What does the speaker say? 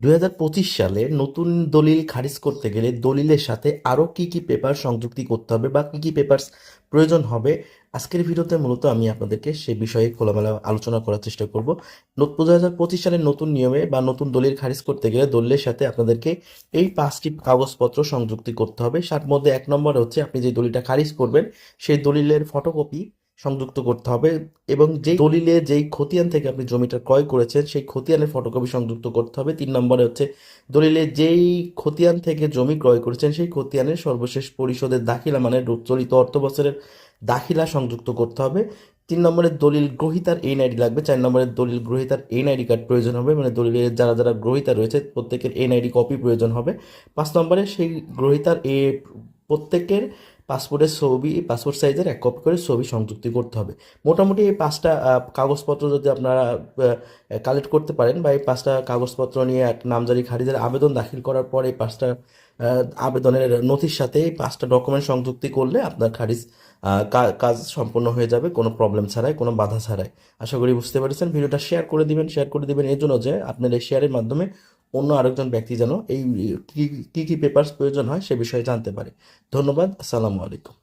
দু হাজার পঁচিশ সালে নতুন দলিল খারিজ করতে গেলে দলিলের সাথে আরও কি কি পেপার সংযুক্তি করতে হবে বা কি কি পেপারস প্রয়োজন হবে, আজকের ভিডিওতে মূলত আমি আপনাদেরকে সে বিষয়ে খোলামেলা আলোচনা করার চেষ্টা করব। দু হাজার পঁচিশ সালের নতুন নিয়মে বা নতুন দলিল খারিজ করতে গেলে দলিলের সাথে আপনাদেরকে এই পাঁচটি কাগজপত্র সংযুক্তি করতে হবে। তার মধ্যে এক নম্বর হচ্ছে আপনি যে দলিলটা খারিজ করবেন, সেই দলিলের ফটোকপি সংযুক্ত করতে হবে এবং যেই দলিলে যেই খতিয়ান থেকে আপনি জমিটা ক্রয় করেছেন, সেই খতিয়ানের ফটোকপি সংযুক্ত করতে হবে। তিন নম্বরে হচ্ছে দলিলে যেই খতিয়ান থেকে জমি ক্রয় করেছেন, সেই খতিয়ানের সর্বশেষ পরিশোধের দাখিলা মানে চলিত অর্থ বছরের দাখিলা সংযুক্ত করতে হবে। তিন নম্বরের দলিল গ্রহিতার এনআইডি লাগবে, চার নম্বরের দলিল গ্রহিতার এনআইডি কার্ড প্রয়োজন হবে মানে দলিলের যারা যারা গ্রহিতা রয়েছে, প্রত্যেকের এন আইডি কপি প্রয়োজন হবে। পাঁচ নম্বরে সেই গ্রহিতার এ প্রত্যেকের পাসপোর্টের ছবি, পাসপোর্ট সাইজের এক কপি করে ছবি সংযুক্তি করতে হবে। মোটামুটি এই পাঁচটা কাগজপত্র যদি আপনারা কালেক্ট করতে পারেন বা এই পাঁচটা কাগজপত্র নিয়ে এক নামজারি খারিজের আবেদন দাখিল করার পর এই পাঁচটা আবেদনের নথির সাথে এই পাঁচটা ডকুমেন্ট সংযুক্তি করলে আপনার খারিজ কাজ সম্পন্ন হয়ে যাবে, কোনো প্রবলেম ছাড়াই, কোনো বাধা ছাড়াই। আশা করি বুঝতে পেরেছেন। ভিডিওটা শেয়ার করে দিবেন শেয়ার করে দিবেন। এই জন্য যে আপনার এই শেয়ারের মাধ্যমে অন্য আরেকজন ব্যক্তি যেন এই কী কী পেপার্স প্রয়োজন হয় সে বিষয়ে জানতে পারে। ধন্যবাদ, আসসালামু আলাইকুম।